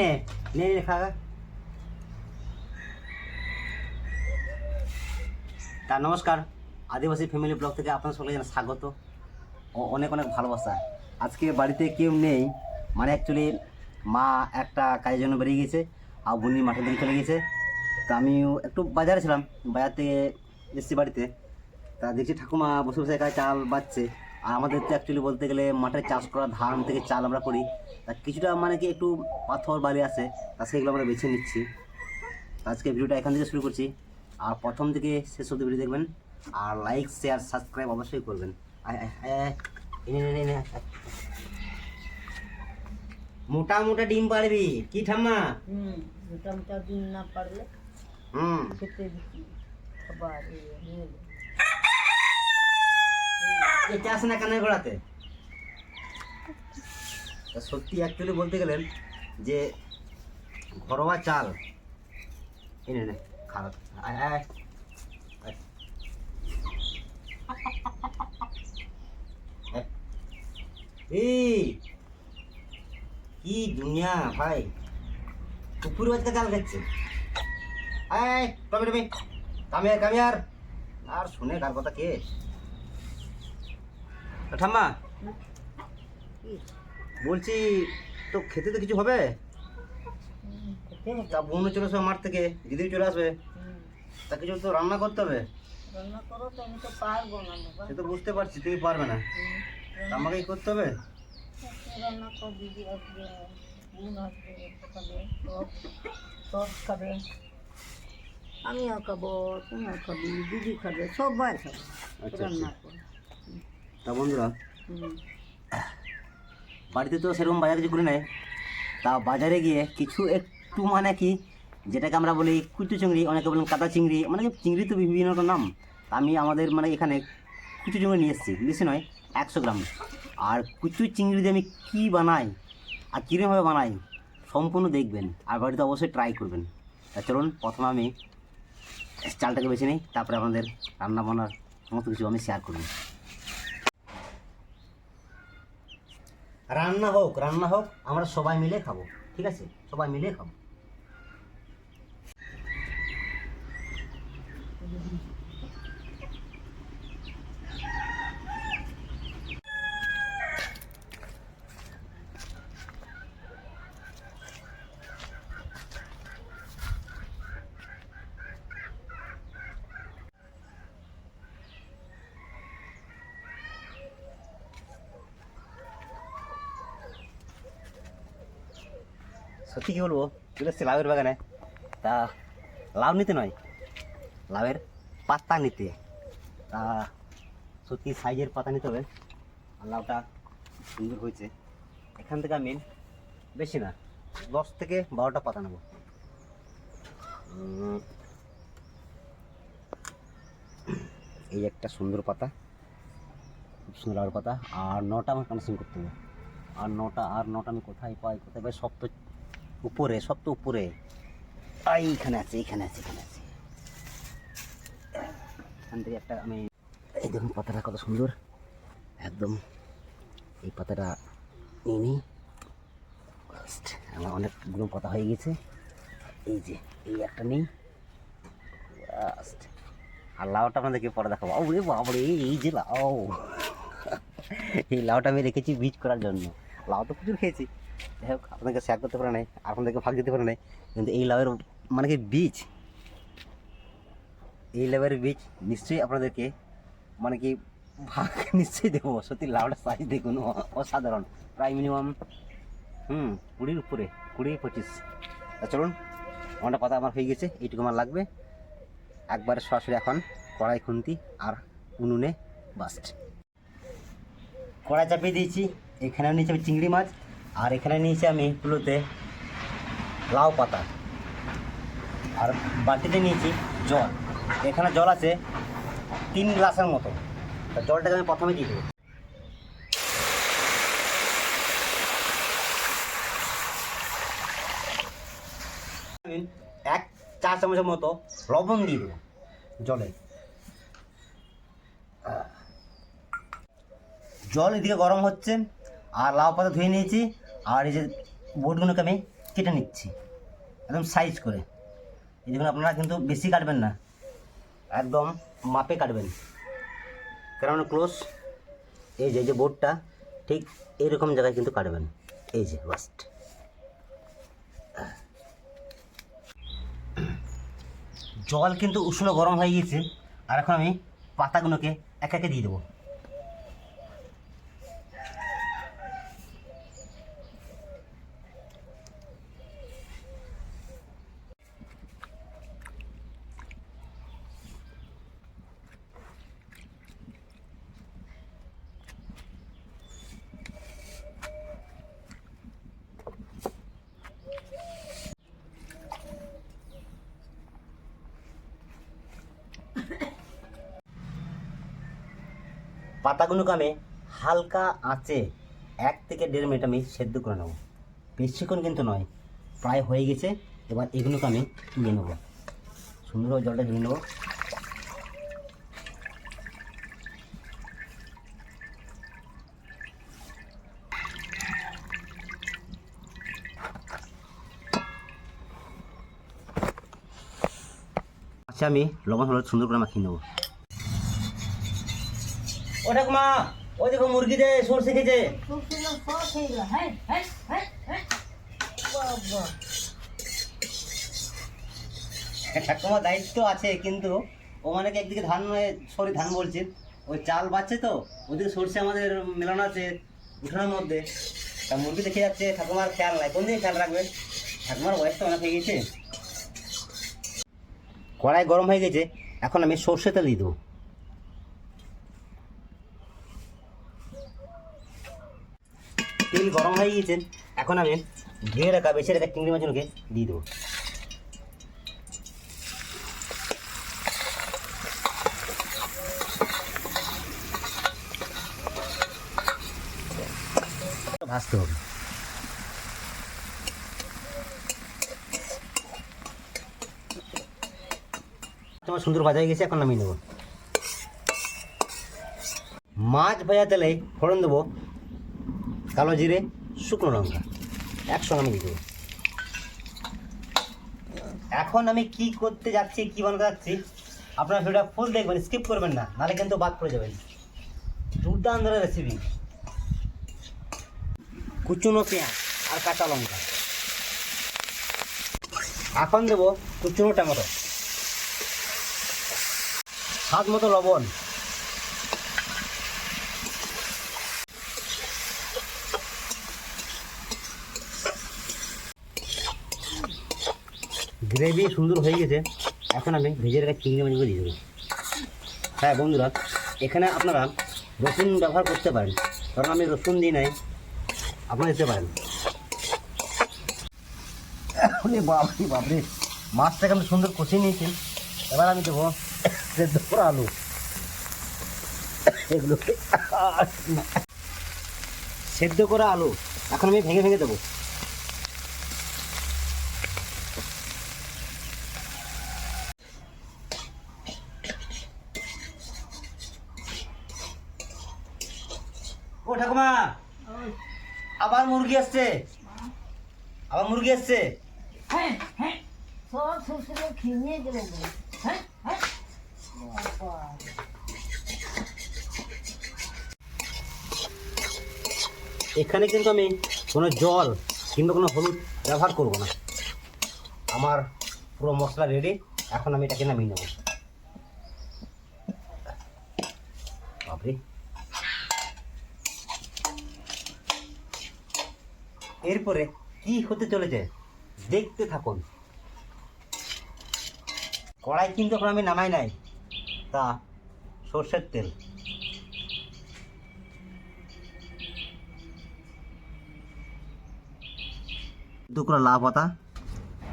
নে নে নে, খা। তা নমস্কার, আদিবাসী ফ্যামিলি ব্লগ থেকে আপনার সকলে জানা স্বাগত ও অনেক অনেক ভালোবাসা। আজকে বাড়িতে কেউ নেই মানে অ্যাকচুয়ালি মা একটা কাজের জন্য বেরিয়ে গেছে আর বুনি মাঠের দিকে চলে গেছে তা আমিও একটু বাজারে ছিলাম, বাজার থেকে এসেছি বাড়িতে। তা দেখছি ঠাকুমা বসে বসে একা চাল বাচ্ছে আর আমাদের তো অ্যাকচুয়ালি বলতে গেলে মাঠে চাষ করা ধান থেকে চাল আমরা করি। তা কিছুটা মানে কি একটু পাথর বালি আছে তা সেগুলো আমরা বেছে নিচ্ছি। আজকে ভিডিওটা এখান থেকে শুরু করছি। আর প্রথম থেকে শেষ অব্দি ভিডিও দেখবেন। আর লাইক শেয়ার সাবস্ক্রাইব অবশ্যই করবেন। মোটা মোটা ডিম পারবি কি ঠাম্মা? মোটা মোটা দিন না পারলে হুম। খেতে খাবার এ চাস না কানের গোড়াতে? সত্যি অ্যাকচুয়ালি বলতে গেলেন যে ঘরোয়া চাল। এনে নে খারাপ কি দুনিয়া ভাই। কুকুর বাচ্চা চাল খাচ্ছে। আয় টমে টমে কামিয়ার কামিয়ার। আর শুনে কার কথা কে? ঠাম্মা বলছি তো খেতে তো কিছু হবে? তা বোনও চলে আসবে মাঠ থেকে দিদিও চলে আসবে। তা কিছু তো রান্না করতে হবে? সে তো বুঝতে পারছি তুমি পারবে না। আমাকেই করতে হবে? রান্না দিদি আমিও খাব তুমিও খাবি দিদি খাবে সবাই খাবে। আচ্ছা, রান্না আচ্ছা। কর। তা বন্ধুরা, বাড়িতে তো সেরকম বাজার কিছু করে নেয় তা বাজারে গিয়ে কিছু একটু মানে কি, যেটাকে আমরা বলি কুচু চিংড়ি, অনেকে বলেন কাদা চিংড়ি মানে চিংড়ি তো বিভিন্ন রকম নাম। আমি আমাদের মানে এখানে কুচু চিংড়ি নিয়ে এসেছি, বেশি নয়, একশো গ্রাম। আর কুচু চিংড়ি দিয়ে আমি কী বানাই আর কীরকমভাবে বানাই, সম্পূর্ণ দেখবেন। আর বাড়িতে অবশ্যই ট্রাই করবেন। তা চলুন, প্রথমে আমি চালটাকে বেছে নিই, তারপরে আপনাদের রান্না বান্নার সমস্ত কিছু আমি শেয়ার করব। রান্না হোক রান্না হোক আমরা সবাই মিলে খাব ঠিক আছে? সবাই মিলে খাব। সত্যি কি বলব? চলে এসছি লাউয়ের বাগানে। তা, লাউ নিতে নয়। লাউয়ের পাতা নিতে। তা, সত্যি সাইজের পাতা নিতে হবে। আর লাউটা সুন্দর হয়েছে। এখান থেকে আমি বেশি না, দশ থেকে বারোটা পাতা নেব। এই একটা সুন্দর পাতা। খুব সুন্দর লাউয়ের পাতা। আর নটা আমার কানেকশন করতে হবে। আর নটা আর নটা আমি কোথায় পাই কোথায় পাই, সব তো উপরে, সব তো উপরে। এইখানে আছে এইখানে আছে এখানে আছে। এখান থেকে একটা আমি এই দেখুন পাতাটা কত সুন্দর। একদম এই পাতাটা নিয়ে নিই। আমার অনেকগুলো পাতা হয়ে গেছে। এই যে, এই একটা নেই। আর লাউটা আপনাদেরকে পরে দেখাবো। ও রে বাবরে, এই যে লাউ। এই লাউটা আমি রেখেছি বীজ করার জন্য। লাউ তো প্রচুর খেয়েছি। যাই হোক শেয়ার করতে পারে নাই আপনাদেরকে ভাগ দিতে পারে নাই, কিন্তু এই লাভের মানে কি বীজ এই লাভের বীজ নিশ্চয়ই আপনাদেরকে মানে কি ভাগ নিশ্চয়ই দেবো। সত্যি লাউটার সাইজ দেখুন অসাধারণ। প্রায় মিনিমাম হুম, কুড়ির উপরে কুড়ি পঁচিশ। চলুন আমারটা পাতা আমার হয়ে গেছে, এইটুকু আমার লাগবে। একবারে সরাসরি এখন কড়াই খুন্তি আর উনুনে বাস্ট কড়াই চাপিয়ে দিয়েছি এখানে নিয়েছি চিংড়ি মাছ। আর এখানে নিয়েছি আমি তুলোতে লাউ পাতা। আর বাটিতে নিয়েছি জল। এখানে জল আছে তিন গ্লাসের মতো। জলটাকে আমি প্রথমে দিয়ে দেবো। এক চা চামচের মতো লবণ দিয়ে দেবো জলে। জল এদিকে গরম হচ্ছে। আর লাউ পাতা ধুয়ে নিয়েছি। আর এই যে বোটগুলোকে আমি কেটে নিচ্ছি, একদম সাইজ করে। এই দেখুন, আপনারা কিন্তু বেশি কাটবেন না, একদম মাপে কাটবেন। কারণ ক্লোজ এই যে এই যে বোর্ডটা ঠিক এইরকম জায়গায় কিন্তু কাটবেন। এই যে বাস্ট জল কিন্তু উষ্ণ গরম হয়ে গিয়েছে, আর এখন আমি পাতাগুলোকে এক একে দিয়ে দেবো। পাতাগুলোকে আমি হালকা আঁচে এক থেকে দেড় মিনিট আমি সেদ্ধ করে নেব। বেশিক্ষণ কিন্তু নয়, প্রায় হয়ে গেছে, এবার এগুলোকে আমি তুলে নেব। সুন্দরভাবে জলটা ধুয়ে নেব। আচ্ছা আমি লবণ, হলুদ সুন্দর করে মাখিয়ে নেব। ও ঠাকুমা ওই দেখো মুরগি দে সরষে খেয়েছে হয়ে ঠাকুমার দায়িত্ব আছে, কিন্তু ও মানে একদিকে ধান সরি ধান বলছে। ওই চাল বাচ্ছে তো, ওদিকে সরষে আমাদের মেলানো আছে উঠানোর মধ্যে। তা মুরগি দেখে যাচ্ছে, ঠাকুমার খেয়াল নাই। কোন দিন খেয়াল রাখবে? ঠাকুমার বয়স তো অনেক হয়ে গেছে। কড়াই গরম হয়ে গেছে, এখন আমি সর্ষে তেল দিয়ে দেবো। তেল গরম হয়ে গিয়েছে, এখন আমি ধুয়ে রাখা বেছে রাখা চিংড়ি মাছগুলোকে দিয়ে দেবো। ভাজতে হবে। তোমার সুন্দর ভাজা হয়ে গেছে, এখন নামিয়ে নেব। মাছ ভাজা তেলে ফোড়ন দেবো কালো জিরে, শুকনো লঙ্কা। একসঙ্গে আমি দিয়ে দেবো। এখন আমি কি করতে যাচ্ছি, কি বানাতে যাচ্ছি, আপনার ভিডিওটা ফুল দেখবেন স্কিপ করবেন না নাহলে কিন্তু বাদ পড়ে যাবেন। দুর্দান্ত রেসিপি কুচুনো পেঁয়াজ আর কাঁচা লঙ্কা। এখন দেবো কুচুনো টমেটো। স্বাদ মতো লবণ। গ্রেভি সুন্দর হয়ে গেছে। এখন আমি ভেজে রাখা চিংড়ি মাছগুলো দিয়ে দেবো। হ্যাঁ বন্ধুরা, এখানে আপনারা রসুন ব্যবহার করতে পারেন। কারণ আমি রসুন দিই নাই, আপনারা দিতে পারেন। আরে বাপরে বাপরে, মাছটাকে আমি সুন্দর কষিয়ে নিয়েছি। এবার আমি দেবো সেদ্ধ করা আলু। সেদ্ধ করা আলু। এখন আমি ভেঙে ভেঙে দেবো ও ঠাকুমা ওই, আবার মুরগি আসছে আবার মুরগি আসছে? হ্যাঁ হ্যাঁ। সব শ্বশুরে খেয়ে নিয়ে হ্যাঁ হ্যাঁ। এখানে কিন্তু আমি কোনো জল কিংবা কোনো হলুদ ব্যবহার করব না। আমার পুরো মশলা রেডি এখন আমি এটাকে নামিয়ে নেব। বাপরে। এরপরে কি হতে চলেছে দেখতে থাকুন। কড়াই কিন্তু এখন আমি নামাই নাই, তা সর্ষের তেল। দুকরা লাভ পাতা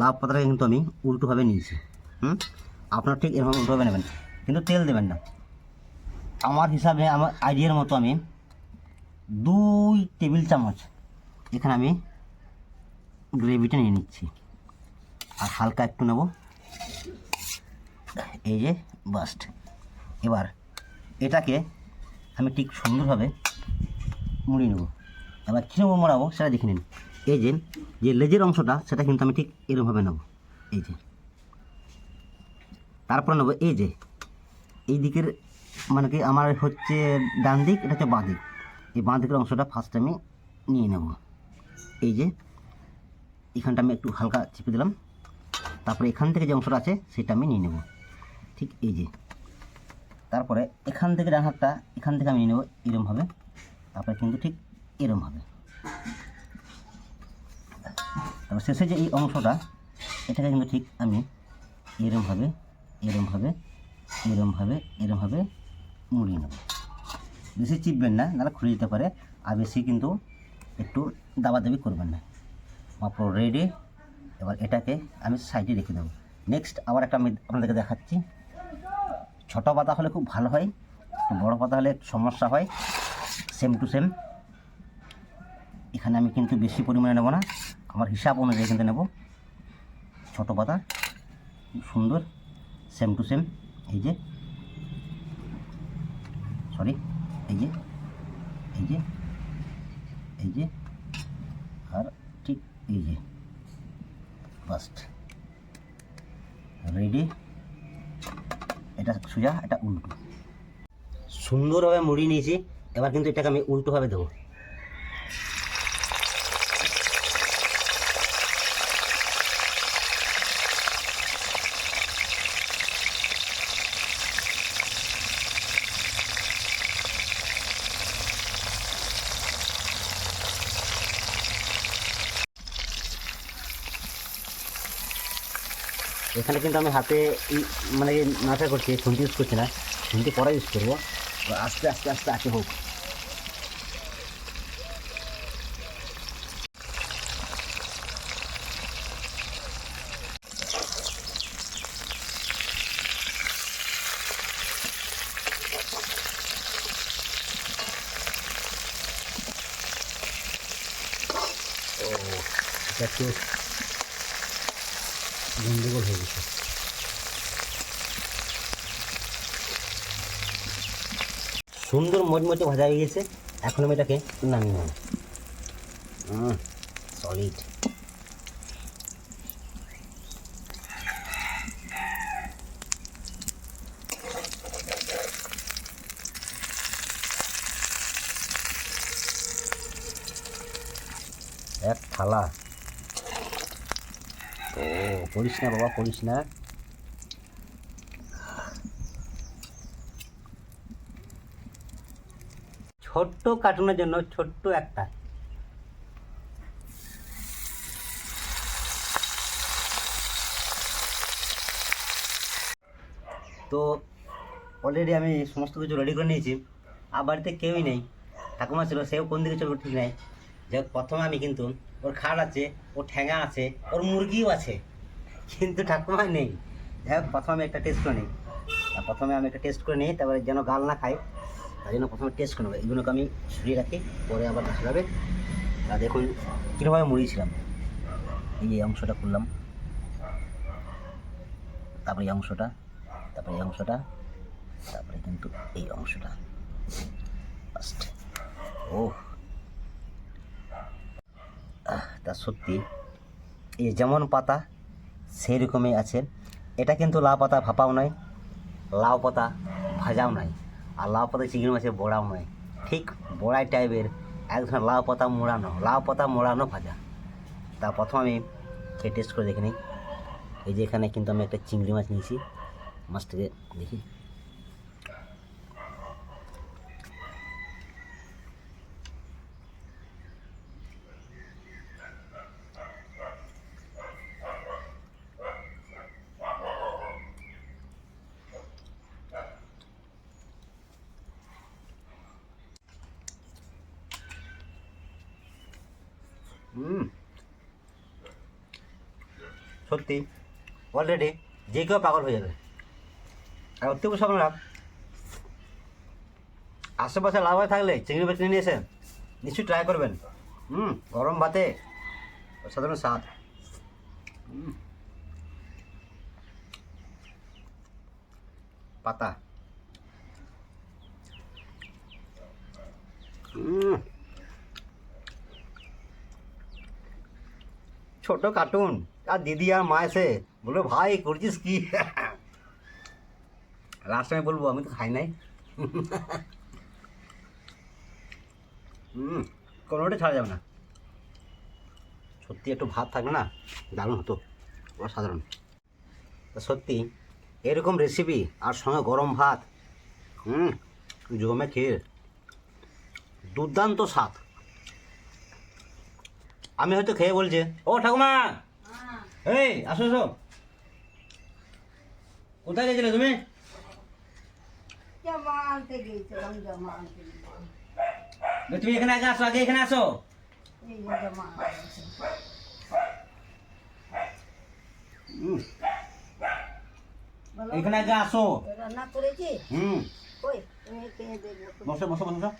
লাভ পাতাটাকে কিন্তু আমি উল্টোভাবে নিয়েছি, হুম? আপনার ঠিক এরকম উল্টোভাবে নেবেন, কিন্তু তেল দেবেন না। আমার হিসাবে, আমার আইডিয়ার মতো আমি দুই টেবিল চামচ এখানে আমি গ্রেভিটা নিয়ে নিচ্ছি। আর হালকা একটু নেব। এই যে বাস্ট। এবার এটাকে আমি ঠিক সুন্দরভাবে মুড়িয়ে নেব। এবার কীরকম মোড়াবো সেটা দেখে নিন। এই যে যে লেজের অংশটা সেটা কিন্তু আমি ঠিক এরকমভাবে নেব। এই যে। তারপরে নেব এই যে, এই দিকের মানে কি আমার হচ্ছে ডান দিক, এটা হচ্ছে বাঁ দিক। এই বাঁ দিকের অংশটা ফার্স্ট আমি নিয়ে নেব। এই যে, এখানটা আমি একটু হালকা চেপে দিলাম। তারপরে এখান থেকে যে অংশটা আছে, সেটা আমি নিয়ে নেব। ঠিক এই যে। তারপরে এখান থেকে ডান এখান থেকে আমি নিয়ে নেব এরমভাবে তারপরে কিন্তু ঠিক এরমভাবে তারপর শেষে যে এই অংশটা, এটাকে কিন্তু ঠিক আমি এরমভাবে এরমভাবে এরমভাবে এরমভাবে মুড়িয়ে নেব। বেশি চিপবেন না, নাহলে খুলে যেতে পারে। আর বেশি কিন্তু একটু দাবাদাবি করবেন না। মাত্র রেডি এবার এটাকে আমি সাইডে রেখে দেবো। নেক্সট আবার একটা আমি আপনাদেরকে দেখাচ্ছি। ছোটো পাতা হলে খুব ভালো হয় বড়ো পাতা হলে সমস্যা হয়। সেম টু সেম এখানে আমি কিন্তু বেশি পরিমাণে নেব না। আমার হিসাব অনুযায়ী কিন্তু নেব। ছোটো পাতা সুন্দর। সেম টু সেম এই যে সরি এই যে এই যে। এই যে আর ঠিক এই যে ফার্স্ট রেডি এটা সোজা, এটা উল্টো। সুন্দরভাবে মুড়ি নিয়েছি, এবার কিন্তু এটাকে আমি উল্টোভাবে দেবো। এখানে কিন্তু আমি হাতে মানে নাচা করছি খুন্তি ইউজ করছি না খুন্তি পরে ইউজ করব। আস্তে আস্তে আস্তে আস্তে হোক। একটু গন্ডগোল হয়ে গেছে। সুন্দর মচমচে ভাজা হয়ে গেছে। এখন আমি এটাকে নামিয়ে নেব। সলিড এক থালা। ও করিস না বাবা করিস না। ছোট্ট কার্টুনের জন্য ছোট্ট একটা। তো অলরেডি আমি সমস্ত কিছু রেডি করে নিয়েছি। আর বাড়িতে কেউই নেই। ঠাকুমা ছিল, সেও কোন দিকে চলবে ঠিক নাই। যাই প্রথমে আমি কিন্তু ওর খাট আছে, ওর ঠ্যাঙা আছে, ওর মুরগিও আছে। কিন্তু ঠাকুমা নেই। যাই প্রথমে আমি একটা টেস্ট করে নিই। প্রথমে আমি একটা টেস্ট করে নিই, তারপরে যেন গাল না খাই তার জন্য প্রথমে টেস্ট করে নেব। এগুলোকে আমি সরিয়ে রাখি, পরে আবার দেখা যাবে। আর দেখুন, কীরকমভাবে মুড়িয়েছিলাম। এই যে অংশটা করলাম। তারপরে এই অংশটা, তারপরে এই অংশটা, তারপরে কিন্তু এই অংশটা। ফার্স্ট ও তা সত্যি। এই যেমন পাতা সেই রকমই আছে। এটা কিন্তু লাউ পাতা ভাপাও নয়, লাউ পাতা ভাজাও নয়, আর লাউ পাতা চিংড়ি মাছের বড়াও নয়। ঠিক বড়াই টাইপের এক ধরনের লাউ পাতা মোড়ানো, লাউ পাতা মোড়ানো ভাজা। তা প্রথম আমি খেয়ে টেস্ট করে দেখে নিই। এই যে এখানে কিন্তু আমি একটা চিংড়ি মাছ নিয়েছি। মাছটাকে দেখি হুম সত্যি অলরেডি যে কেউ পাগল হয়ে যাবে। আর অত্যন্ত না আশেপাশে লাভ হয়ে থাকলে চিংড়ি মাছ নিয়ে এসে নিশ্চয়ই ট্রাই করবেন। হুম, গরম ভাতে সাধারণ স্বাদ। পাতা। হুম। ছোট কার্টুন। আর দিদি আর মা এসে বলল ভাই, করছিস কি? লাস্ট টাইম বলব, আমি তো খাই নাই। হুম, কোনোটা ছাড়া যাবে না। সত্যি একটু ভাত থাকবে না? দারুণ হতো। অসাধারণ। সত্যি, এরকম রেসিপি আর সঙ্গে গরম ভাত, হুম, জমে খেয়ে দুর্দান্ত স্বাদ। আমি হয়তো খেয়ে বলছে। ও ঠাকুমা! এই আসো আসো। কোথায় গেছিলে তুমি? তুমি এখানে আগে আসো আগে এখানে আসো। এখানে আগে আসো। রান্না করেছি? হুম। বসো বসো বসো।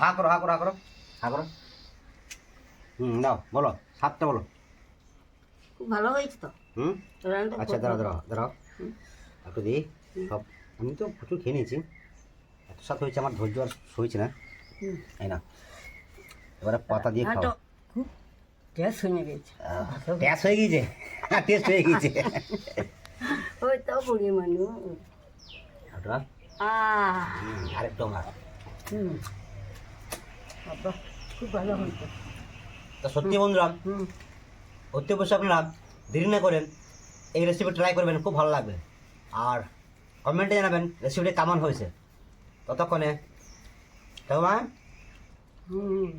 হা করো হা করো হা করো। হা করো। হুম দাও বলো সাতটা বলো। খুব ভালো হয়েছে তো? হুম? আচ্ছা দাঁড়াও। দাঁড়াও দাঁড়াও। একটু দিই সব আমি তো প্রচুর খেয়ে নিয়েছি। এত সাথে হয়েছে আমার ধৈর্য আর সইছে না। তাই না এবারে পাতা দিয়ে খাও। টেস্ট হয়ে গেছে। টেস্ট হয়ে গিয়েছে? টেস্ট হয়ে গিয়েছে। ওই তো বুড়ি মানুষ ওটা আরেকটু আমার হুম। খুব ভালো হয়েছে। তা সত্যি বন্ধুরা অতি অবশ্যই আপনারা দেরি না করেন এই রেসিপি ট্রাই করবেন খুব ভালো লাগবে। আর কমেন্টে জানাবেন রেসিপিটি কেমন হয়েছে। ততক্ষণে হুম।